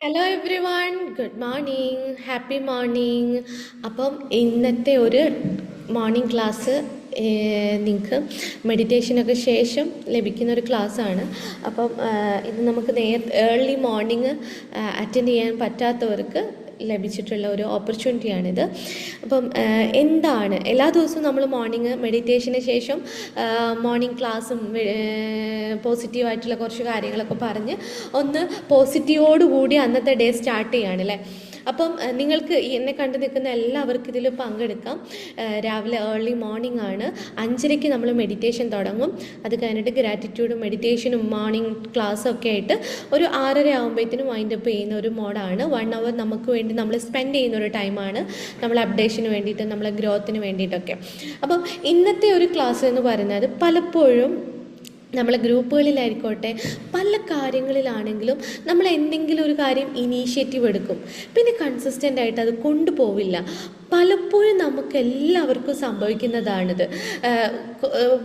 Hello every good morning happy morning അപ്പം ഇന്നത്തെ ഒരു മോർണിംഗ് ക്ലാസ് നിങ്ങൾക്ക് മെഡിറ്റേഷനൊക്കെ ശേഷം ലഭിക്കുന്ന ഒരു ക്ലാസ്സാണ് അപ്പം ഇത് നമുക്ക് നേർ ഏർലി മോർണിംഗ് അറ്റൻഡ് ചെയ്യാൻ പറ്റാത്തവർക്ക് ലഭിച്ചിട്ടുള്ള ഒരു ഓപ്പർച്യൂണിറ്റിയാണിത് അപ്പം എന്താണ്? എല്ലാ ദിവസവും നമ്മൾ മോർണിംഗ് മെഡിറ്റേഷന് ശേഷം മോർണിംഗ് ക്ലാസ്സും പോസിറ്റീവായിട്ടുള്ള കുറച്ച് കാര്യങ്ങളൊക്കെ പറഞ്ഞ് ഒന്ന് പോസിറ്റീവോടുകൂടി അന്നത്തെ ഡേ സ്റ്റാർട്ട് ചെയ്യാണ് അല്ലേ? അപ്പം നിങ്ങൾക്ക് എന്നെ കണ്ടു നിൽക്കുന്ന എല്ലാവർക്കും ഇതിൽ പങ്കെടുക്കാം. രാവിലെ ഏർലി മോർണിംഗ് ആണ്. അഞ്ചരയ്ക്ക് നമ്മൾ മെഡിറ്റേഷൻ തുടങ്ങും. അത് കഴിഞ്ഞിട്ട് ഗ്രാറ്റിറ്റ്യൂഡും മെഡിറ്റേഷനും മോർണിംഗ് ക്ലാസ്സും ഒക്കെ ആയിട്ട് ഒരു ആറര ആകുമ്പോഴത്തേനും വൈൻഡ് അപ്പ് ചെയ്യുന്ന ഒരു മോഡാണ്. വൺ അവർ നമുക്ക് വേണ്ടി നമ്മൾ സ്പെൻഡ് ചെയ്യുന്ന ഒരു ടൈമാണ് നമ്മൾ അപ്ഡേഷന് വേണ്ടിയിട്ട് നമ്മളെ ഗ്രോത്തിന് വേണ്ടിയിട്ടൊക്കെ. അപ്പം ഇന്നത്തെ ഒരു ക്ലാസ് എന്ന് പറയുന്നത് പലപ്പോഴും നമ്മളെ ഗ്രൂപ്പുകളിലായിക്കോട്ടെ പല കാര്യങ്ങളിലാണെങ്കിലും നമ്മൾ എന്തെങ്കിലും ഒരു കാര്യം ഇനീഷ്യേറ്റീവ് എടുക്കും. പിന്നെ കൺസിസ്റ്റന്റ് ആയിട്ട് അത് കൊണ്ടുപോവില്ല. പലപ്പോഴും നമുക്ക് എല്ലാവർക്കും സംഭവിക്കുന്നതാണിത്.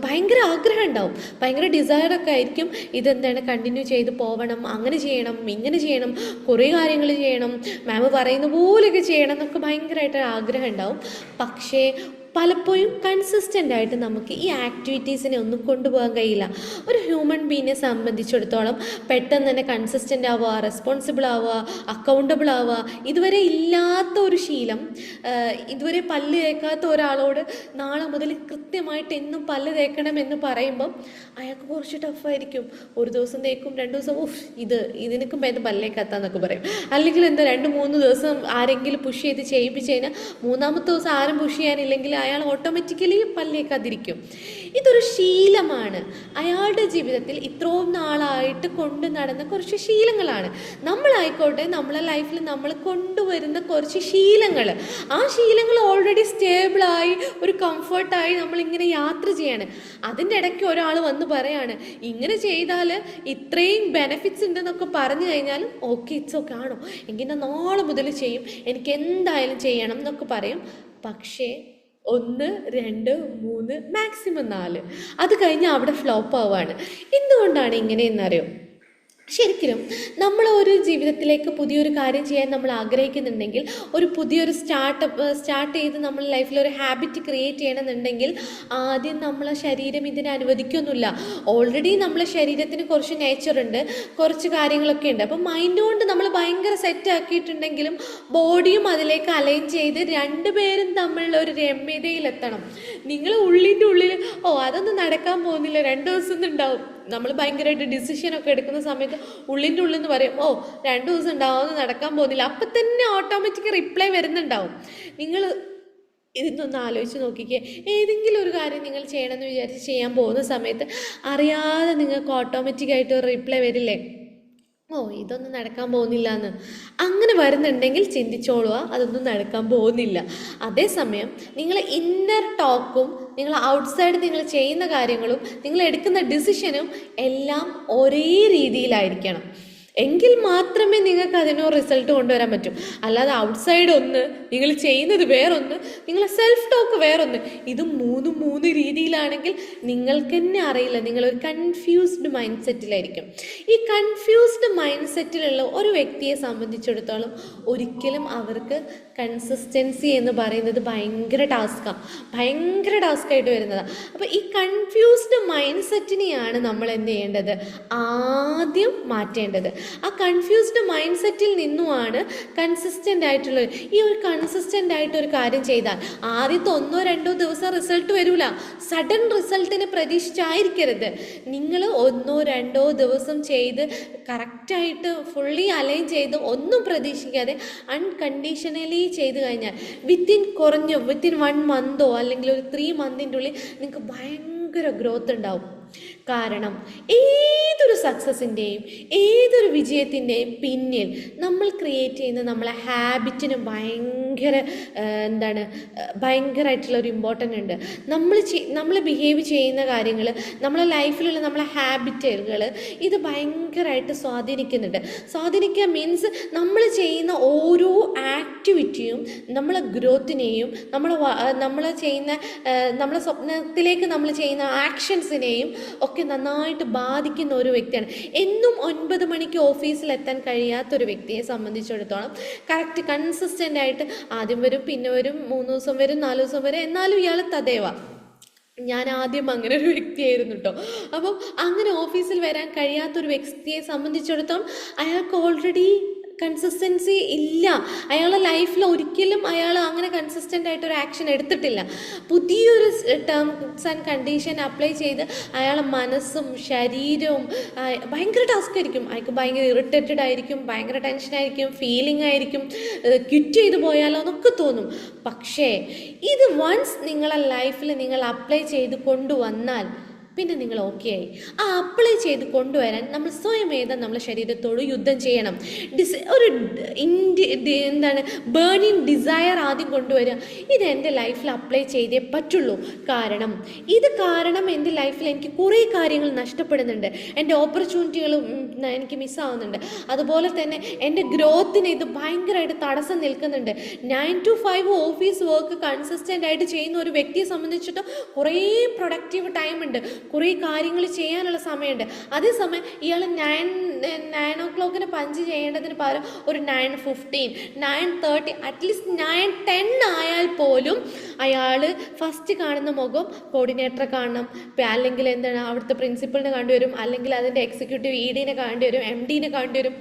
ഭയങ്കര ആഗ്രഹം ഉണ്ടാവും. ഭയങ്കര ഡിസയറൊക്കെ ആയിരിക്കും. ഇതെന്താണ് കണ്ടിന്യൂ ചെയ്ത് പോകണം അങ്ങനെ ചെയ്യണം ഇങ്ങനെ ചെയ്യണം കുറേ കാര്യങ്ങൾ ചെയ്യണം മാം പറയുന്ന പോലെയൊക്കെ ചെയ്യണം എന്നൊക്കെ ഭയങ്കരമായിട്ട് ആഗ്രഹം ഉണ്ടാവും. പക്ഷേ പലപ്പോഴും കൺസിസ്റ്റന്റ് ആയിട്ട് നമുക്ക് ഈ ആക്ടിവിറ്റീസിനെ ഒന്നും കൊണ്ടുപോകാൻ കഴിയില്ല. ഒരു ഹ്യൂമൻ ബീങ്ങിനെ സംബന്ധിച്ചിടത്തോളം പെട്ടെന്ന് തന്നെ കൺസിസ്റ്റന്റ് ആവുക റെസ്പോൺസിബിൾ ആവുക അക്കൗണ്ടബിൾ ആവുക ഇതുവരെ ഇല്ലാത്ത ഒരു ശീലം ഇതുവരെ പല്ല് തേക്കാത്ത ഒരാളോട് നാളെ മുതൽ കൃത്യമായിട്ട് എന്നും പല്ല് തേക്കണം എന്ന് പറയുമ്പം അയാൾക്ക് കുറച്ച് ടഫായിരിക്കും ഒരു ദിവസം തേക്കും രണ്ട് ദിവസം ഓഫ് ഇത് ഇതിനൊക്കെ ഭേദം പല്ലേക്കാത്തെന്നൊക്കെ പറയും. അല്ലെങ്കിൽ എന്താ രണ്ട് മൂന്ന് ദിവസം ആരെങ്കിലും പുഷ് ചെയ്ത് ചെയ്യിപ്പിച്ച് കഴിഞ്ഞാൽ മൂന്നാമത്തെ ദിവസം ആരും പുഷ് ചെയ്യാനില്ലെങ്കിൽ അയാൾ ഓട്ടോമാറ്റിക്കലി പല്ലേക്കാതിരിക്കും ഇതൊരു ശീലമാണ്. അയാളുടെ ജീവിതത്തിൽ ഇത്രയും നാളായിട്ട് കൊണ്ട് നടന്ന കുറച്ച് ശീലങ്ങളാണ്. നമ്മളായിക്കോട്ടെ നമ്മളെ ലൈഫിൽ നമ്മൾ കൊണ്ടുവരുന്ന കുറച്ച് ശീലങ്ങൾ. ആ ശീലങ്ങൾ ഓൾറെഡി സ്റ്റേബിളായി ഒരു കംഫർട്ടായി നമ്മളിങ്ങനെ യാത്ര ചെയ്യാണ്. അതിന്റെ ഇടയ്ക്ക് ഒരാൾ വന്ന് പറയാണ് ഇങ്ങനെ ചെയ്താൽ ഇത്രയും ബെനിഫിറ്റ്സ് ഉണ്ടെന്നൊക്കെ പറഞ്ഞു കഴിഞ്ഞാലും ഓക്കെ ഇറ്റ്സ് ഓക്കെ ആണോ? എങ്കിൽ നാളെ മുതൽ ചെയ്യും. എനിക്ക് എന്തായാലും ചെയ്യണം എന്നൊക്കെ പറയും. പക്ഷേ ഒന്ന് രണ്ട് മൂന്ന് മാക്സിമം നാല്. അത് കഴിഞ്ഞ് അവിടെ ഫ്ലോപ്പ് ആവാണ്. എന്തുകൊണ്ടാണ് ഇങ്ങനെയെന്നറിയോ? ശരിക്കും നമ്മൾ ഒരു ജീവിതത്തിലേക്ക് പുതിയൊരു കാര്യം ചെയ്യാൻ നമ്മൾ ആഗ്രഹിക്കുന്നുണ്ടെങ്കിൽ ഒരു പുതിയൊരു സ്റ്റാർട്ടപ്പ് സ്റ്റാർട്ട് ചെയ്ത് നമ്മൾ ലൈഫിൽ ഒരു ഹാബിറ്റ് ക്രിയേറ്റ് ചെയ്യണമെന്നുണ്ടെങ്കിൽ ആദ്യം നമ്മളെ ശരീരം ഇതിനെ അനുവദിക്കൊന്നുമില്ല. ഓൾറെഡി നമ്മളെ ശരീരത്തിന് കുറച്ച് നേച്ചറുണ്ട് കുറച്ച് കാര്യങ്ങളൊക്കെ ഉണ്ട്. അപ്പം മൈൻഡ് കൊണ്ട് നമ്മൾ ഭയങ്കര സെറ്റ് ആക്കിയിട്ടുണ്ടെങ്കിലും ബോഡിയും അതിലേക്ക് അലൈൻ ചെയ്ത് രണ്ടുപേരും തമ്മിലുള്ള ഒരു രമ്യതയിലെത്തണം. നിങ്ങൾ ഉള്ളിന്റെ ഉള്ളിൽ ഓ അതൊന്നും നടക്കാൻ പോകുന്നില്ല രണ്ട് ദിവസം ഉണ്ടാവും. നമ്മൾ ഭയങ്കരമായിട്ട് ഡിസിഷനൊക്കെ എടുക്കുന്ന സമയത്ത് ഉള്ളിന്റെ ഉള്ളിൽ നിന്ന് പറയും ഓ രണ്ട് ദിവസം ഉണ്ടാവും നടക്കാൻ പോകുന്നില്ല. അപ്പം തന്നെ ഓട്ടോമാറ്റിക് റിപ്ലൈ വരുന്നുണ്ടാവും. നിങ്ങൾ ഇതിനൊന്ന് ആലോചിച്ച് നോക്കിക്കേ. ഏതെങ്കിലും ഒരു കാര്യം നിങ്ങൾ ചെയ്യണമെന്ന് വിചാരിച്ച് ചെയ്യാൻ പോകുന്ന സമയത്ത് അറിയാതെ നിങ്ങൾക്ക് ഓട്ടോമാറ്റിക്കായിട്ട് ഒരു റിപ്ലൈ വരില്ലേ? ഓ ഇതൊന്നും നടക്കാൻ പോകുന്നില്ല എന്ന് അങ്ങനെ വരുന്നുണ്ടെങ്കിൽ ചിന്തിച്ചോളുക അതൊന്നും നടക്കാൻ പോകുന്നില്ല. അതേസമയം നിങ്ങൾ ഇന്നർ ടോക്കും നിങ്ങൾ ഔട്ട്സൈഡ് നിങ്ങൾ ചെയ്യുന്ന കാര്യങ്ങളും നിങ്ങൾ എടുക്കുന്ന ഡിസിഷനും എല്ലാം ഒരേ രീതിയിലായിരിക്കണം. എങ്കിൽ മാത്രമേ നിങ്ങൾക്ക് അതിനോ റിസൾട്ട് കൊണ്ടുവരാൻ പറ്റൂ. അല്ലാതെ ഔട്ട്സൈഡ് ഒന്ന് നിങ്ങൾ ചെയ്യുന്നത് വേറൊന്ന് നിങ്ങളെ സെൽഫ് ടോക്ക് വേറൊന്ന്. ഇത് മൂന്ന് മൂന്ന് രീതിയിലാണെങ്കിൽ നിങ്ങൾക്ക് തന്നെ അറിയില്ല. നിങ്ങളൊരു കൺഫ്യൂസ്ഡ് മൈൻഡ് സെറ്റിലായിരിക്കും ഈ കൺഫ്യൂസ്ഡ് മൈൻഡ് സെറ്റിലുള്ള ഒരു വ്യക്തിയെ സംബന്ധിച്ചിടത്തോളം ഒരിക്കലും അവർക്ക് കൺസിസ്റ്റൻസി എന്ന് പറയുന്നത് ഭയങ്കര ടാസ്ക്കാണ് ഭയങ്കര ടാസ്ക്കായിട്ട് വരുന്നതാണ് അപ്പോൾ ഈ കൺഫ്യൂസ്ഡ് മൈൻഡ് സെറ്റിനെയാണ് നമ്മൾ എന്ത് ചെയ്യേണ്ടത്? ആദ്യം മാറ്റേണ്ടത്. ആ കൺഫ്യൂസ്ഡ് മൈൻഡ് സെറ്റിൽ നിന്നുമാണ് കൺസിസ്റ്റന്റ് ആയിട്ടുള്ള ഈ ഒരു കൺസിസ്റ്റന്റ് ആയിട്ട് ഒരു കാര്യം ചെയ്താൽ ആദ്യത്തെ ഒന്നോ രണ്ടോ ദിവസം റിസൾട്ട് വരില്ല സഡൻ റിസൾട്ടിന് പ്രതീക്ഷിച്ചായിരിക്കരുത്. നിങ്ങൾ ഒന്നോ രണ്ടോ ദിവസം ചെയ്ത് കറക്റ്റായിട്ട് ഫുള്ളി അലൈൻ ചെയ്ത് ഒന്നും പ്രതീക്ഷിക്കാതെ അൺകണ്ടീഷണലി ചെയ്ത് കഴിഞ്ഞാൽ വിത്തിൻ കുറഞ്ഞോ വിത്തിൻ വൺ മന്തോ അല്ലെങ്കിൽ ഒരു ത്രീ മന്തിന്റെ ഉള്ളിൽ നിങ്ങൾക്ക് ഭയങ്കര ഗ്രോത്ത് ഉണ്ടാവും. കാരണം ഏതൊരു സക്സസിന്റെയും ഏതൊരു വിജയത്തിന്റെയും പിന്നിൽ നമ്മൾ ക്രിയേറ്റ് ചെയ്യുന്ന നമ്മളെ ഹാബിറ്റിന് ഭയങ്കര എന്താണ് ഭയങ്കരമായിട്ടുള്ളൊരു ഇമ്പോർട്ടന്റ് ഉണ്ട്. നമ്മൾ നമ്മൾ ബിഹേവ് ചെയ്യുന്ന കാര്യങ്ങൾ നമ്മളെ ലൈഫിലുള്ള നമ്മളെ ഹാബിറ്റുകൾ ഇത് ഭയങ്കരമായിട്ട് സ്വാധീനിക്കുന്നുണ്ട്. സ്വാധീനിക്കുക മീൻസ് നമ്മൾ ചെയ്യുന്ന ഓരോ ആക്ടിവിറ്റിയും നമ്മളെ ഗ്രോത്തിനെയും നമ്മളെ നമ്മൾ ചെയ്യുന്ന നമ്മളെ സ്വപ്നത്തിലേക്ക് നമ്മൾ ചെയ്യുന്ന ആക്ഷൻസിനെയും ഒക്കെ നന്നായിട്ട് ബാധിക്കുന്ന ഒരു വ്യക്തിയാണ്. എന്നും ഒൻപത് മണിക്ക് ഓഫീസിൽ എത്താൻ കഴിയാത്ത ഒരു വ്യക്തിയെ സംബന്ധിച്ചിടത്തോളം കറക്റ്റ് കൺസിസ്റ്റന്റ് ആയിട്ട് ആദ്യം വരും പിന്നെ വരും മൂന്ന് ദിവസം വരും നാല് ദിവസം വരും എന്നാലും ഇയാൾ തദേവ ഞാൻ ആദ്യം അങ്ങനെ ഒരു വ്യക്തിയായിരുന്നു കേട്ടോ. അപ്പം അങ്ങനെ ഓഫീസിൽ വരാൻ കഴിയാത്തൊരു വ്യക്തിയെ സംബന്ധിച്ചിടത്തോളം അയാൾക്ക് ഓൾറെഡി കൺസിസ്റ്റൻസി ഇല്ല. അയാളുടെ ലൈഫിൽ ഒരിക്കലും അയാൾ അങ്ങനെ കൺസിസ്റ്റന്റ് ആയിട്ട് ഒരു ആക്ഷൻ എടുത്തിട്ടില്ല. പുതിയൊരു ടേംസ് ആൻഡ് കണ്ടീഷൻ അപ്ലൈ ചെയ്ത് അയാളെ മനസ്സും ശരീരവും ഭയങ്കര ടാസ്ക് ആയിരിക്കും. അയാൾക്ക് ഭയങ്കര ഇറിറ്റേറ്റഡ് ആയിരിക്കും ഭയങ്കര ടെൻഷനായിരിക്കും ഫീലിംഗ് ആയിരിക്കും ക്വിറ്റ് ചെയ്തു പോയാലോ എന്നൊക്കെ തോന്നും. പക്ഷേ ഇത് വൺസ് നിങ്ങളെ ലൈഫിൽ നിങ്ങൾ അപ്ലൈ ചെയ്ത് കൊണ്ടുവന്നാൽ പിന്നെ നിങ്ങൾ ഓക്കെ ആയി. ആ അപ്ലൈ ചെയ്ത് കൊണ്ടുവരാൻ നമ്മൾ സ്വയമേത നമ്മുടെ ശരീരത്തോട് യുദ്ധം ചെയ്യണം. ഡിസ് ഒരു ഇൻഡി എന്താണ്? ബേണിങ് ഡിസയർ ആദ്യം കൊണ്ടുവരിക ഇത് എന്റെ ലൈഫിൽ അപ്ലൈ ചെയ്തേ പറ്റുള്ളൂ. കാരണം ഇത് കാരണം എന്റെ ലൈഫിൽ എനിക്ക് കുറേ കാര്യങ്ങൾ നഷ്ടപ്പെടുന്നുണ്ട്. എന്റെ ഓപ്പർച്യൂണിറ്റികൾ എനിക്ക് മിസ്സാവുന്നുണ്ട് അതുപോലെ തന്നെ എന്റെ ഗ്രോത്തിന് ഇത് ഭയങ്കരമായിട്ട് തടസ്സം നിൽക്കുന്നുണ്ട്. Nine to five office work consistent ആയിട്ട് ചെയ്യുന്ന ഒരു വ്യക്തിയെ സംബന്ധിച്ചിട്ട് കുറേ പ്രൊഡക്റ്റീവ് ടൈം ഉണ്ട്. കുറേ കാര്യങ്ങൾ ചെയ്യാനുള്ള സമയമുണ്ട്. അതേസമയം ഇയാൾ നയൻ നയൻ ഓ ക്ലോക്കിന് പഞ്ച് ചെയ്യേണ്ടതിന് പകരം ഒരു nine fifteen nine thirty at least nine ten ആയാൽ പോലും അയാൾ ഫസ്റ്റ് കാണുന്ന മുഖം കോർഡിനേറ്ററെ കാണണം. അല്ലെങ്കിൽ എന്താണ് അവിടുത്തെ പ്രിൻസിപ്പളിനെ കണ്ടുവരും അല്ലെങ്കിൽ അതിന്റെ എക്സിക്യൂട്ടീവ് ഇ ഡിനെ കണ്ടുവരും എം ഡിനെ കണ്ടുവരും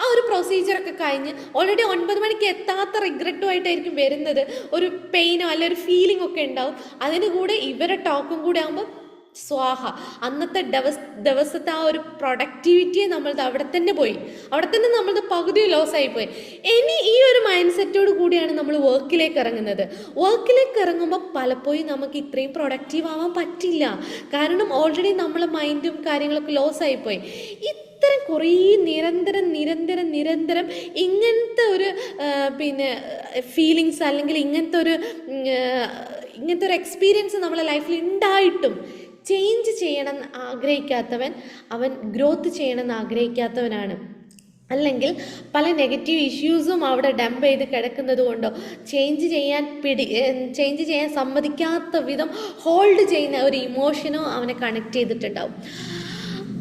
ആ ഒരു പ്രൊസീജിയറൊക്കെ കഴിഞ്ഞ് ഓൾറെഡി ഒൻപത് മണിക്ക് എത്താത്ത റിഗ്രറ്റുമായിട്ടായിരിക്കും വരുന്നത്. ഒരു പെയിനോ അല്ല ഒരു ഫീലിംഗ് ഒക്കെ ഉണ്ടാവും. അതിന് കൂടെ ഇവരെ ടോക്കും കൂടെ ആകുമ്പോൾ സ്വാഹ. അന്നത്തെ ദിവസ ദിവസത്തെ ആ ഒരു പ്രൊഡക്ടിവിറ്റിയെ നമ്മൾ അവിടെ തന്നെ പോയി. അവിടെ തന്നെ നമ്മളത് പകുതി ലോസ് ആയി പോയി. ഇനി ഈ ഒരു മൈൻഡ് സെറ്റോട് കൂടിയാണ് നമ്മൾ വർക്കിലേക്ക് ഇറങ്ങുന്നത്. വർക്കിലേക്ക് ഇറങ്ങുമ്പോൾ പലപ്പോഴും നമുക്ക് ഇത്രയും പ്രൊഡക്റ്റീവ് ആവാൻ പറ്റില്ല. കാരണം ഓൾറെഡി നമ്മളെ മൈൻഡും കാര്യങ്ങളൊക്കെ ലോസ് പോയി. ഇത്തരം കുറേ നിരന്തരം നിരന്തരം നിരന്തരം ഇങ്ങനത്തെ ഒരു പിന്നെ ഫീലിങ്സ് അല്ലെങ്കിൽ ഇങ്ങനത്തെ ഒരു ഇങ്ങനത്തെ ഒരു എക്സ്പീരിയൻസ് നമ്മളെ ലൈഫിൽ ഉണ്ടായിട്ടും ചേഞ്ച് ചെയ്യണം എന്ന് ആഗ്രഹിക്കാത്തവൻ അവൻ ഗ്രോത്ത് ചെയ്യണം എന്ന് ആഗ്രഹിക്കാത്തവനാണ്. അല്ലെങ്കിൽ പല നെഗറ്റീവ് ഇഷ്യൂസും അവിടെ ഡംപ് ചെയ്ത് കിടക്കുന്നത് കൊണ്ടോ ചേഞ്ച് ചെയ്യാൻ പിടി ചേഞ്ച് ചെയ്യാൻ സമ്മതിക്കാത്ത വിധം ഹോൾഡ് ചെയ്യുന്ന ഒരു ഇമോഷനോ അവനെ കണക്ട് ചെയ്തിട്ടുണ്ടാവും.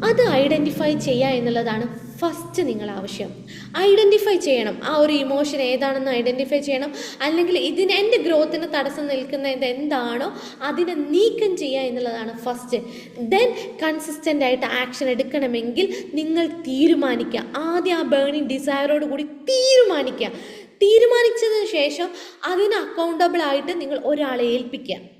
അത് ഐഡന്റിഫൈ ചെയ്യുക എന്നുള്ളതാണ് ഫസ്റ്റ് നിങ്ങൾ ആവശ്യം ഐഡന്റിഫൈ ചെയ്യണം. ആ ഒരു ഇമോഷൻ ഏതാണെന്ന് ഐഡന്റിഫൈ ചെയ്യണം. അല്ലെങ്കിൽ ഇതിന് എന്റെ ഗ്രോത്തിന് തടസ്സം നിൽക്കുന്ന ഇത് എന്താണോ അതിനെ നീക്കം ചെയ്യുക എന്നുള്ളതാണ് ഫസ്റ്റ് ദെൻ കൺസിസ്റ്റന്റ് ആയിട്ട് ആക്ഷൻ എടുക്കണമെങ്കിൽ നിങ്ങൾ തീരുമാനിക്കുക. ആദ്യം ആ ബേണിംഗ് ഡിസയറോട് കൂടി തീരുമാനിക്കുക. തീരുമാനിച്ചതിന് ശേഷം അതിന് അക്കൗണ്ടബിൾ ആയിട്ട് നിങ്ങൾ ഒരാളെ ഏൽപ്പിക്കുക.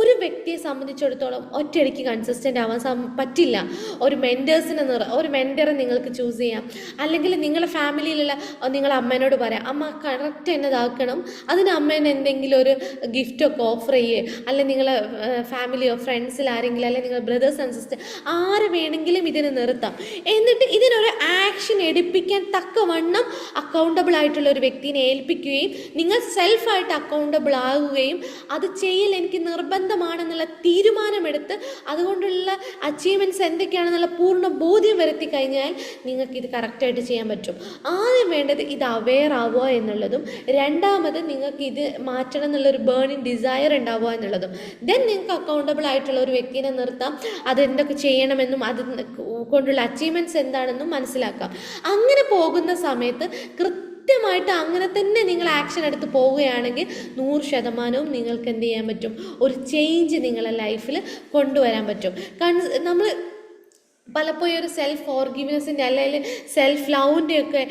ഒരു വ്യക്തിയെ സംബന്ധിച്ചിടത്തോളം ഒറ്റയടിക്ക് കൺസിസ്റ്റന്റ് ആവാൻ പറ്റില്ല. ഒരു മെന്റേഴ്സിനെ നിറ ഒരു മെന്ററെ നിങ്ങൾക്ക് ചൂസ് ചെയ്യാം. അല്ലെങ്കിൽ നിങ്ങളുടെ ഫാമിലിയിലുള്ള നിങ്ങളുടെ അമ്മേനോട് പറയാം അമ്മ കറക്റ്റ് എന്നെ ഇതാക്കണം. അതിന് അമ്മേനെ എന്തെങ്കിലും ഒരു ഗിഫ്റ്റൊക്കെ ഓഫർ ചെയ്യേ. അല്ലെങ്കിൽ നിങ്ങളെ ഫാമിലിയോ ഫ്രണ്ട്സിൽ ആരെങ്കിലും അല്ലെങ്കിൽ നിങ്ങളുടെ ബ്രദേഴ്സ് ആൻഡ് സിസ്റ്റർ ആര് വേണമെങ്കിലും ഇതിനെ നിർത്താം. എന്നിട്ട് ഇതിനൊരു ആക്ഷൻ എടുപ്പിക്കാൻ തക്കവണ്ണം അക്കൗണ്ടബിൾ ആയിട്ടുള്ള ഒരു വ്യക്തിനെ ഏൽപ്പിക്കുകയും നിങ്ങൾ സെൽഫായിട്ട് അക്കൗണ്ടബിൾ ആകുകയും അത് ചെയ്യൽ എനിക്ക് നിർബന്ധമാണെന്നുള്ള തീരുമാനമെടുത്ത് അതുകൊണ്ടുള്ള അച്ചീവ്മെന്റ്സ് എന്തൊക്കെയാണെന്നുള്ള പൂർണ ബോധ്യം വരുത്തി കഴിഞ്ഞാൽ നിങ്ങൾക്ക് ഇത് കറക്റ്റായിട്ട് ചെയ്യാൻ പറ്റും. ആദ്യം വേണ്ടത് ഇത് അവെയർ ആവുക എന്നുള്ളതും രണ്ടാമത് നിങ്ങൾക്ക് ഇത് മാറ്റണം എന്നുള്ളൊരു ബേണിംഗ് ഡിസയർ ഉണ്ടാവുക എന്നുള്ളതും. ദെൻ നിങ്ങൾക്ക് അക്കൗണ്ടബിൾ ആയിട്ടുള്ള ഒരു വ്യക്തിനെ നിർത്താം അതെന്തൊക്കെ ചെയ്യണമെന്നും അത് കൊണ്ടുള്ള അച്ചീവ്മെന്റ്സ് എന്താണെന്നും മനസ്സിലാക്കാം. അങ്ങനെ പോകുന്ന സമയത്ത് കൃത്യമായിട്ട് അങ്ങനെ തന്നെ നിങ്ങൾ ആക്ഷൻ എടുത്ത് പോവുകയാണെങ്കിൽ നൂറ് ശതമാനവും നിങ്ങൾക്ക് എന്ത് ചെയ്യാൻ പറ്റും? ഒരു ചേഞ്ച് നിങ്ങളുടെ ലൈഫിൽ കൊണ്ടുവരാൻ പറ്റും. കൺസ് നമ്മൾ പലപ്പോഴും ഒരു സെൽഫ് ഓർഗിവ്നെസ്സിന്റെ അല്ലെങ്കിൽ സെൽഫ് ലവിന്റെ ഒക്കെ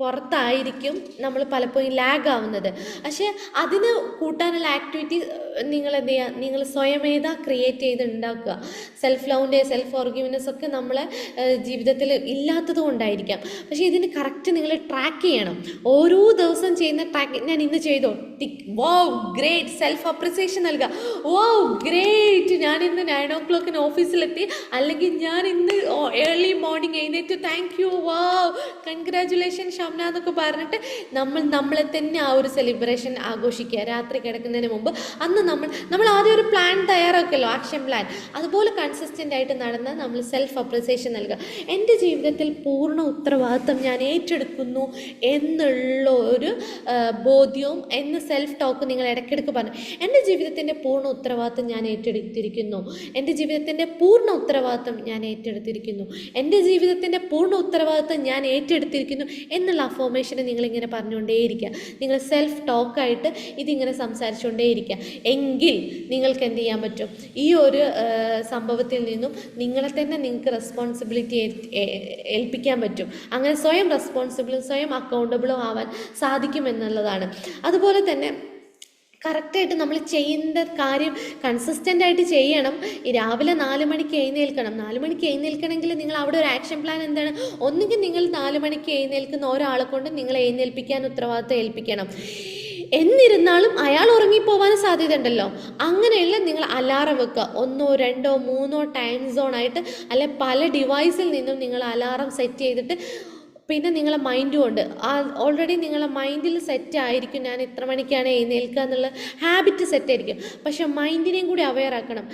പുറത്തായിരിക്കും നമ്മൾ പലപ്പോഴും ലാഗ് ആവുന്നത്. പക്ഷേ അതിന് കൂട്ടാനുള്ള ആക്ടിവിറ്റി നിങ്ങൾ എന്ത് ചെയ്യുക നിങ്ങൾ സ്വയമേത ക്രിയേറ്റ് ചെയ്ത് ഉണ്ടാക്കുക. സെൽഫ് ലവിന്റെ സെൽഫ് ഓർഗ്യുവിനെസ് ഒക്കെ നമ്മളെ ജീവിതത്തിൽ ഇല്ലാത്തത് കൊണ്ടായിരിക്കാം. പക്ഷേ ഇതിന് കറക്റ്റ് നിങ്ങൾ ട്രാക്ക് ചെയ്യണം. ഓരോ ദിവസം ചെയ്യുന്ന ട്രാക്ക് ഞാൻ ഇന്ന് ചെയ്തോ. ടിക് വോ ഗ്രേറ്റ് സെൽഫ് അപ്രിസിയേഷൻ നൽകുക. വോ ഗ്രേറ്റ് ഞാൻ ഇന്ന് നയൻ ഓ ക്ലോക്കിന് ഓഫീസിലെത്തി അല്ലെങ്കിൽ ഞാൻ ഇന്ന് ഏർലി മോർണിംഗ് എഴുന്നേറ്റ്. താങ്ക് യു വാ കൺഗ്രാചുലേഷൻ ഷംന എന്നൊക്കെ പറഞ്ഞിട്ട് നമ്മൾ നമ്മളെ തന്നെ ആ ഒരു സെലിബ്രേഷൻ ആഘോഷിക്കുക. രാത്രി കിടക്കുന്നതിന് മുമ്പ് അന്ന് നമ്മൾ നമ്മൾ ആദ്യം ഒരു പ്ലാൻ തയ്യാറാക്കല്ലോ ആക്ഷൻ പ്ലാൻ അതുപോലെ കൺസിസ്റ്റന്റ് ആയിട്ട് നടന്ന് നമ്മൾ സെൽഫ് അപ്രിസിയേഷൻ നൽകുക. എന്റെ ജീവിതത്തിൽ പൂർണ ഉത്തരവാദിത്വം ഞാൻ ഏറ്റെടുക്കുന്നു എന്നുള്ള ഒരു ബോധ്യവും എന്ന് സെൽഫ് ടോക്ക് നിങ്ങൾ ഇടയ്ക്കിടയ്ക്ക് പറഞ്ഞു എന്റെ ജീവിതത്തിന്റെ പൂർണ ഉത്തരവാദിത്വം ഞാൻ ഏറ്റെടുത്തിരിക്കുന്നു. എന്റെ ജീവിതത്തിന്റെ പൂർണ ഉത്തരവാദിത്വം ഞാൻ ഏറ്റെടുത്തിരിക്കുന്നു. എന്റെ ജീവിതത്തിന്റെ പൂർണ ഉത്തരവാദിത്വം ഞാൻ ഏറ്റെടുത്തിരിക്കുന്നു എന്നുള്ള അഫോമേഷനെ നിങ്ങളിങ്ങനെ പറഞ്ഞുകൊണ്ടേയിരിക്കുക. നിങ്ങൾ സെൽഫ് ടോക്കായിട്ട് ഇതിങ്ങനെ സംസാരിച്ചുകൊണ്ടേയിരിക്കുക. എങ്കിൽ നിങ്ങൾക്ക് എന്ത് ചെയ്യാൻ പറ്റും? ഈ ഒരു സംഭവത്തിൽ നിന്നും നിങ്ങളെ തന്നെ നിങ്ങൾക്ക് റെസ്പോൺസിബിലിറ്റി ഏൽപ്പിക്കാൻ പറ്റും. അങ്ങനെ സ്വയം റെസ്പോൺസിബിളും സ്വയം അക്കൗണ്ടബിളും ആവാൻ സാധിക്കുമെന്നുള്ളതാണ്. അതുപോലെ തന്നെ കറക്റ്റായിട്ട് നമ്മൾ ചെയ്യുന്ന കാര്യം കൺസിസ്റ്റന്റ് ആയിട്ട് ചെയ്യണം. രാവിലെ നാല് മണിക്ക് എഴുന്നേൽക്കണം. നാല് മണിക്ക് എഴുന്നേൽക്കണമെങ്കിൽ നിങ്ങൾ അവിടെ ഒരു ആക്ഷൻ പ്ലാൻ എന്താണ്? ഒന്നുകിൽ നിങ്ങൾ നാല് മണിക്ക് എഴുന്നേൽക്കുന്ന ഒരാളെ കൊണ്ട് നിങ്ങൾ എഴുന്നേൽപ്പിക്കാൻ ഉത്തരവാദിത്തം ഏൽപ്പിക്കണം. എന്നിരുന്നാലും അയാൾ ഉറങ്ങിപ്പോവാൻ സാധ്യത ഉണ്ടല്ലോ. അങ്ങനെയുള്ള നിങ്ങൾ അലാറം വെക്കുക. ഒന്നോ രണ്ടോ മൂന്നോ ടൈം സോൺ ആയിട്ട് അല്ലെ പല ഡിവൈസിൽ നിന്നും നിങ്ങൾ അലാറം സെറ്റ് ചെയ്തിട്ട് പിന്നെ നിങ്ങളെ മൈൻഡും ഉണ്ട്. ആ ഓൾറെഡി നിങ്ങളെ മൈൻഡിൽ സെറ്റ് ആയിരിക്കും ഞാൻ ഇത്ര മണിക്കാണ് എഴുന്നേൽക്കുക എന്നുള്ള ഹാബിറ്റ് സെറ്റ് ആയിരിക്കും. പക്ഷെ മൈൻഡിനെയും കൂടി അവെയർ ആക്കണം.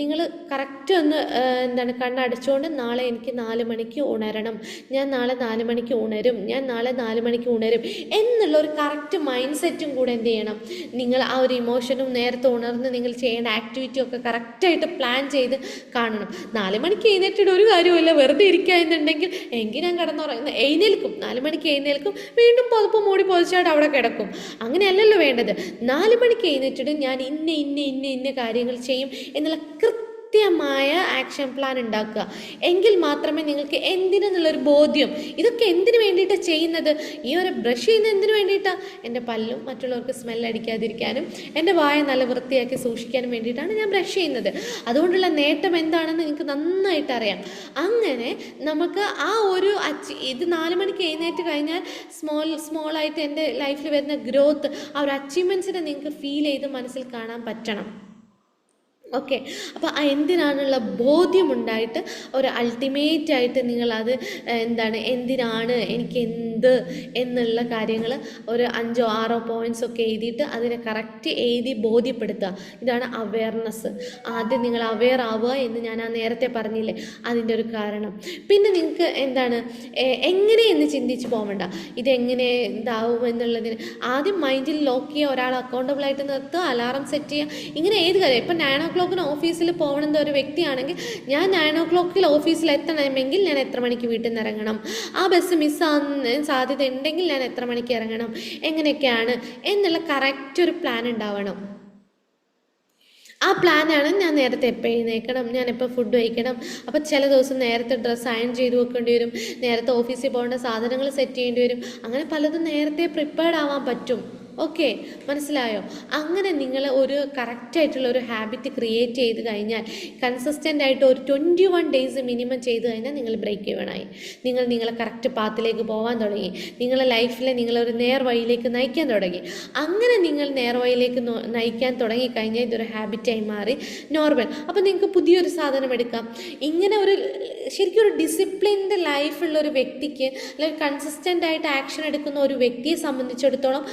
നിങ്ങൾ കറക്റ്റ് ഒന്ന് എന്താണ് കണ്ണടച്ചുകൊണ്ട് നാളെ എനിക്ക് നാല് മണിക്ക് ഉണരണം. ഞാൻ നാളെ നാല് മണിക്ക് ഉണരും. ഞാൻ നാളെ നാല് മണിക്ക് ഉണരും. എന്നുള്ള ഒരു കറക്റ്റ് മൈൻഡ് സെറ്റും കൂടെ എന്ത് ചെയ്യണം? നിങ്ങൾ ആ ഒരു ഇമോഷനും നേരത്തെ ഉണർന്ന് നിങ്ങൾ ചെയ്യേണ്ട ആക്ടിവിറ്റിയും ഒക്കെ കറക്റ്റായിട്ട് പ്ലാൻ ചെയ്ത് കാണണം. നാല് മണിക്ക് എഴുന്നേറ്റിട്ട് ഒരു കാര്യമില്ല വെറുതെ ഇരിക്കുക എന്നുണ്ടെങ്കിൽ എങ്കിൽ ഞാൻ കിടന്നുറങ്ങുന്ന. എഴുന്നേൽക്കും. നാല് മണിക്ക് എഴുന്നേൽക്കും. വീണ്ടും പുതപ്പ് മൂടി പൊതിച്ചായിട്ട് അവിടെ കിടക്കും. അങ്ങനെയല്ലല്ലോ വേണ്ടത്. നാല് മണിക്ക് എഴുന്നേറ്റിട്ട് ഞാൻ ഇന്ന ഇന്ന ഇന്ന ഇന്ന കാര്യങ്ങൾ ചെയ്യും എന്നുള്ള കൃത്യമായ ആക്ഷൻ പ്ലാൻ ഉണ്ടാക്കുക. എങ്കിൽ മാത്രമേ നിങ്ങൾക്ക് എന്തിനെന്നുള്ളൊരു ബോധ്യം ഇതൊക്കെ എന്തിനു വേണ്ടിയിട്ടാണ് ചെയ്യുന്നത്? ഈ ഒരു ബ്രഷ് ചെയ്യുന്നത് എന്തിനു വേണ്ടിയിട്ടാണ് എന്റെ പല്ലും മറ്റുള്ളവർക്ക് സ്മെൽ അടിക്കാതിരിക്കാനും എന്റെ വായ നല്ല വൃത്തിയാക്കി സൂക്ഷിക്കാനും വേണ്ടിയിട്ടാണ് ഞാൻ ബ്രഷ് ചെയ്യുന്നത്. അതുകൊണ്ടുള്ള നേട്ടം എന്താണെന്ന് നിങ്ങൾക്ക് നന്നായിട്ട് അറിയാം. അങ്ങനെ നമുക്ക് ആ ഒരു അച്ചി ഇത് നാല് മണിക്ക് എഴുന്നേറ്റ് കഴിഞ്ഞാൽ സ്മോൾ സ്മോൾ ആയിട്ട് എന്റെ ലൈഫിൽ വരുന്ന ഗ്രോത്ത് ആ ഒരു അച്ചീവ്മെന്റ്സിനെ നിങ്ങൾക്ക് ഫീൽ ചെയ്ത് മനസ്സിൽ കാണാൻ പറ്റണം. ഓക്കെ അപ്പോൾ ആ എന്തിനാണുള്ള ബോധ്യമുണ്ടായിട്ട് ഒരു അൾട്ടിമേറ്റ് ആയിട്ട് നിങ്ങളത് എന്താണ് എന്തിനാണ് എനിക്ക് എന്ത് എന്നുള്ള കാര്യങ്ങൾ ഒരു അഞ്ചോ ആറോ പോയിന്റ്സ് ഒക്കെ എഴുതിയിട്ട് അതിനെ കറക്റ്റ് എഴുതി ബോധ്യപ്പെടുത്തുക. ഇതാണ് അവയർനെസ് ആദ്യം നിങ്ങൾ അവെയർ ആവുക എന്ന് ഞാൻ ആ നേരത്തെ പറഞ്ഞില്ലേ? അതിന്റെ ഒരു കാരണം. പിന്നെ നിങ്ങൾക്ക് എന്താണ്? എങ്ങനെ എന്ന് ചിന്തിച്ച് പോകണ്ട ഇതെങ്ങനെ ഇതാവും എന്നുള്ളതിന് ആദ്യം മൈൻഡിൽ ലോക്ക് ചെയ്യുക ഒരാൾ അക്കൗണ്ടബിൾ ആയിട്ട് നിർത്തുക അലാറം സെറ്റ് ചെയ്യുക. ഇങ്ങനെ ഏത് കാര്യം? ഇപ്പം നയൻ ഓ ക്ലോക്കിന് ഓഫീസിൽ പോകണമെന്ന ഒരു വ്യക്തിയാണെങ്കിൽ ഞാൻ നയൻ ഓ ക്ലോക്കിൽ ഓഫീസിൽ എത്തണമെങ്കിൽ ഞാൻ എത്ര മണിക്ക് വീട്ടിൽ നിന്ന് ഇറങ്ങണം? ആ ബസ് മിസ്സാകുന്ന സാധ്യത ഉണ്ടെങ്കിൽ ഞാൻ എത്ര മണിക്ക് ഇറങ്ങണം? എങ്ങനെയൊക്കെയാണ്? എന്നുള്ള കറക്റ്റ് ഒരു പ്ലാൻ ഉണ്ടാവണം. ആ പ്ലാനാണ് ഞാൻ നേരത്തെ എപ്പോൾ എഴുന്നേൽക്കണം. ഞാൻ എപ്പോൾ ഫുഡ് കഴിക്കണം. അപ്പോൾ ചില ദിവസം നേരത്തെ ഡ്രസ്സ് അയൺ ചെയ്ത് വെക്കേണ്ടി വരും. നേരത്തെ ഓഫീസിൽ പോകേണ്ട സാധനങ്ങൾ സെറ്റ് ചെയ്യേണ്ടി വരും. അങ്ങനെ പലതും നേരത്തെ പ്രിപ്പയർഡ് ആവാൻ പറ്റും. ഓക്കെ മനസ്സിലായോ? അങ്ങനെ നിങ്ങൾ ഒരു കറക്റ്റായിട്ടുള്ള ഒരു ഹാബിറ്റ് ക്രിയേറ്റ് ചെയ്ത് കഴിഞ്ഞാൽ കൺസിസ്റ്റന്റ് ആയിട്ട് ഒരു ട്വന്റി വൺ ഡേയ്സ് മിനിമം ചെയ്ത് കഴിഞ്ഞാൽ നിങ്ങൾ ബ്രേക്ക് ഇവണായി നിങ്ങൾ നിങ്ങളെ കറക്റ്റ് പാത്തിലേക്ക് പോകാൻ തുടങ്ങി. നിങ്ങളെ ലൈഫിൽ നിങ്ങളൊരു നേർവഴിയിലേക്ക് നയിക്കാൻ തുടങ്ങി. അങ്ങനെ നിങ്ങൾ നേർവഴിയിലേക്ക് വഴിയിലേക്ക് നയിക്കാൻ തുടങ്ങിക്കഴിഞ്ഞാൽ ഇതൊരു ഹാബിറ്റായി മാറി നോർമൽ അപ്പോൾ നിങ്ങൾക്ക് പുതിയൊരു സാധനം എടുക്കാം. ഇങ്ങനെ ഒരു ശരിക്കും ഒരു ഡിസിപ്ലിൻഡ് ലൈഫുള്ള ഒരു വ്യക്തിക്ക് അല്ലെങ്കിൽ കൺസിസ്റ്റന്റ് ആയിട്ട് ആക്ഷൻ എടുക്കുന്ന ഒരു വ്യക്തിയെ സംബന്ധിച്ചിടത്തോളം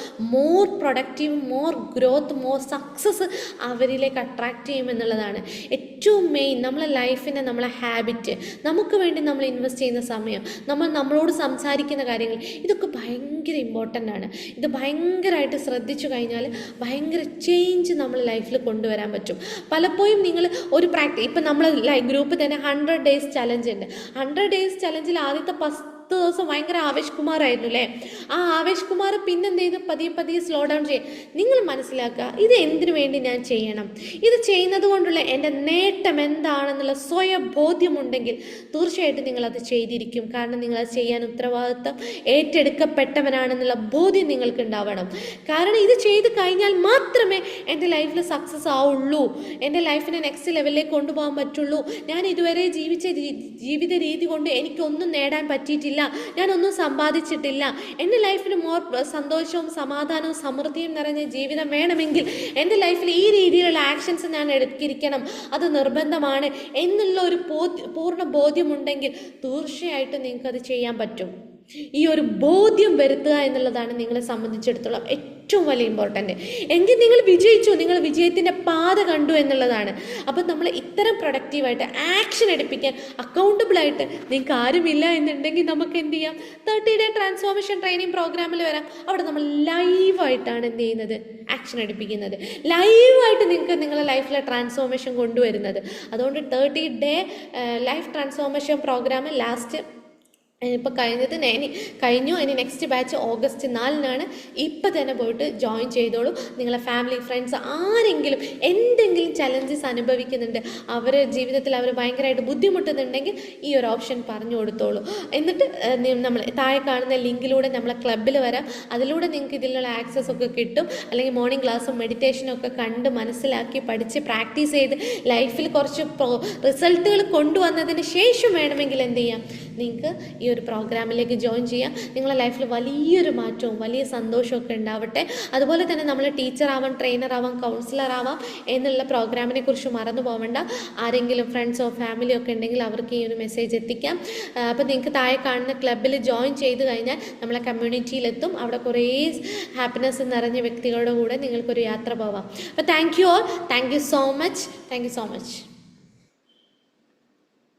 more productive more growth more success അവരിലേക്ക് അട്രാക്റ്റ് ചെയ്യുമെന്നുള്ളതാണ് ഏറ്റവും മെയിൻ നമ്മളെ ലൈഫിന്റെ നമ്മളെ ഹാബിറ്റ് നമുക്ക് വേണ്ടി നമ്മൾ ഇൻവെസ്റ്റ് ചെയ്യുന്ന സമയം നമ്മൾ നമ്മളോട് സംസാരിക്കുന്ന കാര്യങ്ങൾ ഇതൊക്കെ ഭയങ്കര ഇമ്പോർട്ടന്റ് ആണ്. ഇത് ഭയങ്കരമായിട്ട് ശ്രദ്ധിച്ചു കഴിഞ്ഞാൽ ഭയങ്കര ചേഞ്ച് നമ്മൾ ലൈഫിൽ കൊണ്ടുവരാൻ പറ്റും. പലപ്പോഴും നിങ്ങൾ ഒരു പ്രാക്ടീസ് ഇപ്പം നമ്മൾ ഗ്രൂപ്പ് തന്നെ ഹൺഡ്രഡ് ഡേയ്സ് ചലഞ്ച് ഉണ്ട്. ഹൺഡ്രഡ് ഡേയ്സ് ചലഞ്ചിൽ ആദ്യത്തെ പത്ത് ദിവസം ഭയങ്കര ആവേശ് കുമാറായിരുന്നു അല്ലേ ആ ആവേശ് കുമാർ പിന്നെന്ത് ചെയ്ത്? പതിയെ പതിയെ സ്ലോ ഡൗൺ ചെയ്യും നിങ്ങൾ മനസ്സിലാക്കുക ഇത് എന്തിനു വേണ്ടി ഞാൻ ചെയ്യണം? ഇത് ചെയ്യുന്നത് കൊണ്ടുള്ള എന്റെ നേട്ടം എന്താണെന്നുള്ള സ്വയം ബോധ്യമുണ്ടെങ്കിൽ തീർച്ചയായിട്ടും നിങ്ങളത് ചെയ്തിരിക്കും. കാരണം നിങ്ങളത് ചെയ്യാൻ ഉത്തരവാദിത്തം ഏറ്റെടുക്കപ്പെട്ടവനാണെന്നുള്ള ബോധ്യം നിങ്ങൾക്ക് ഉണ്ടാവണം. കാരണം ഇത് ചെയ്ത് കഴിഞ്ഞാൽ മാത്രമേ എന്റെ ലൈഫിൽ സക്സസ് ആവുള്ളൂ. എന്റെ ലൈഫിനെ നെക്സ്റ്റ് ലെവലിലേക്ക് കൊണ്ടുപോകാൻ പറ്റുള്ളൂ. ഞാൻ ഇതുവരെ ജീവിച്ച ജീവിത രീതി കൊണ്ട് എനിക്കൊന്നും നേടാൻ പറ്റിയിട്ടില്ല. ഞാനൊന്നും സമ്പാദിച്ചിട്ടില്ല. എന്റെ ലൈഫിന് മോർ സന്തോഷവും സമാധാനവും സമൃദ്ധിയും നിറഞ്ഞ ജീവിതം വേണമെങ്കിൽ എന്റെ ലൈഫിൽ ഈ രീതിയിലുള്ള ആക്ഷൻസ് ഞാൻ എടുത്തിരിക്കണം. അത് നിർബന്ധമാണ്. എന്നുള്ള ഒരു പൂർണ ബോധ്യമുണ്ടെങ്കിൽ തീർച്ചയായിട്ടും നിങ്ങൾക്കത് ചെയ്യാൻ പറ്റും. ഈ ഒരു ബോധ്യം വരുത്തുക എന്നുള്ളതാണ് നിങ്ങളെ സംബന്ധിച്ചിടത്തോളം ഏറ്റവും വലിയ ഇമ്പോർട്ടന്റ് എങ്കിൽ നിങ്ങൾ വിജയിച്ചു നിങ്ങൾ വിജയത്തിന്റെ പാത കണ്ടു എന്നുള്ളതാണ്. അപ്പം നമ്മൾ ഇത്തരം പ്രൊഡക്റ്റീവായിട്ട് ആക്ഷൻ എടുപ്പിക്കാൻ അക്കൗണ്ടബിളായിട്ട് നിങ്ങൾക്ക് ആരുമില്ല എന്നുണ്ടെങ്കിൽ നമുക്ക് എന്ത് ചെയ്യാം? തേർട്ടി ഡേ ട്രാൻസ്ഫോർമേഷൻ ട്രെയിനിങ് പ്രോഗ്രാമിൽ വരാം. അവിടെ നമ്മൾ ലൈവായിട്ടാണ് എന്ത് ചെയ്യുന്നത്? ആക്ഷൻ എടുപ്പിക്കുന്നത്. ലൈവായിട്ട് നിങ്ങൾക്ക് നിങ്ങളുടെ ലൈഫിലെ ട്രാൻസ്ഫോർമേഷൻ കൊണ്ടുവരുന്നത്. അതുകൊണ്ട് thirty day life transformation program last ഇപ്പോൾ കഴിഞ്ഞത് ഇനി കഴിഞ്ഞു. ഇനി നെക്സ്റ്റ് ബാച്ച് ഓഗസ്റ്റ് നാലിനാണ്. ഇപ്പം തന്നെ പോയിട്ട് ജോയിൻ ചെയ്തോളൂ. നിങ്ങളെ ഫാമിലി ഫ്രണ്ട്സ് ആരെങ്കിലും എന്തെങ്കിലും ചലഞ്ചസ് അനുഭവിക്കുന്നുണ്ട് അവർ ജീവിതത്തിൽ അവർ ഭയങ്കരമായിട്ട് ബുദ്ധിമുട്ടുന്നുണ്ടെങ്കിൽ ഈ ഒരു ഓപ്ഷൻ പറഞ്ഞു കൊടുത്തോളൂ. എന്നിട്ട് നമ്മൾ താഴെ കാണുന്ന ലിങ്കിലൂടെ നമ്മളെ ക്ലബിൽ വരാം. അതിലൂടെ നിങ്ങൾക്ക് ഇതിലുള്ള ആക്സസ് ഒക്കെ കിട്ടും. അല്ലെങ്കിൽ മോർണിംഗ് ക്ലാസ്സും മെഡിറ്റേഷനും ഒക്കെ കണ്ട് മനസ്സിലാക്കി പഠിച്ച് പ്രാക്ടീസ് ചെയ്ത് ലൈഫിൽ കുറച്ച് റിസൾട്ടുകൾ കൊണ്ടുവന്നതിന് ശേഷം വേണമെങ്കിൽ എന്ത് ചെയ്യാം? നിങ്ങൾക്ക് ഈ ഒരു പ്രോഗ്രാമിലേക്ക് ജോയിൻ ചെയ്യാം. നിങ്ങളുടെ ലൈഫിൽ വലിയൊരു മാറ്റവും വലിയ സന്തോഷമൊക്കെ ഉണ്ടാവട്ടെ. അതുപോലെ തന്നെ നമ്മൾ ടീച്ചർ ആവാം ട്രെയിനർ ആവാം കൗൺസിലർ ആവാം എന്നുള്ള പ്രോഗ്രാമിനെ കുറിച്ച് മറന്നു പോകണ്ട ആരെങ്കിലും ഫ്രണ്ട്സോ ഫാമിലിയോ ഒക്കെ ഉണ്ടെങ്കിൽ അവർക്ക് ഈ ഒരു മെസ്സേജ് എത്തിക്കാം. അപ്പോൾ നിങ്ങൾക്ക് താഴെ കാണുന്ന ക്ലബിൽ ജോയിൻ ചെയ്ത് കഴിഞ്ഞാൽ നമ്മളെ കമ്മ്യൂണിറ്റിയിലെത്തും അവിടെ കുറേ ഹാപ്പിനെസ് നിറഞ്ഞ വ്യക്തികളുടെ കൂടെ നിങ്ങൾക്കൊരു യാത്ര പോവാം. അപ്പോൾ thank you all thank you so much thank you so much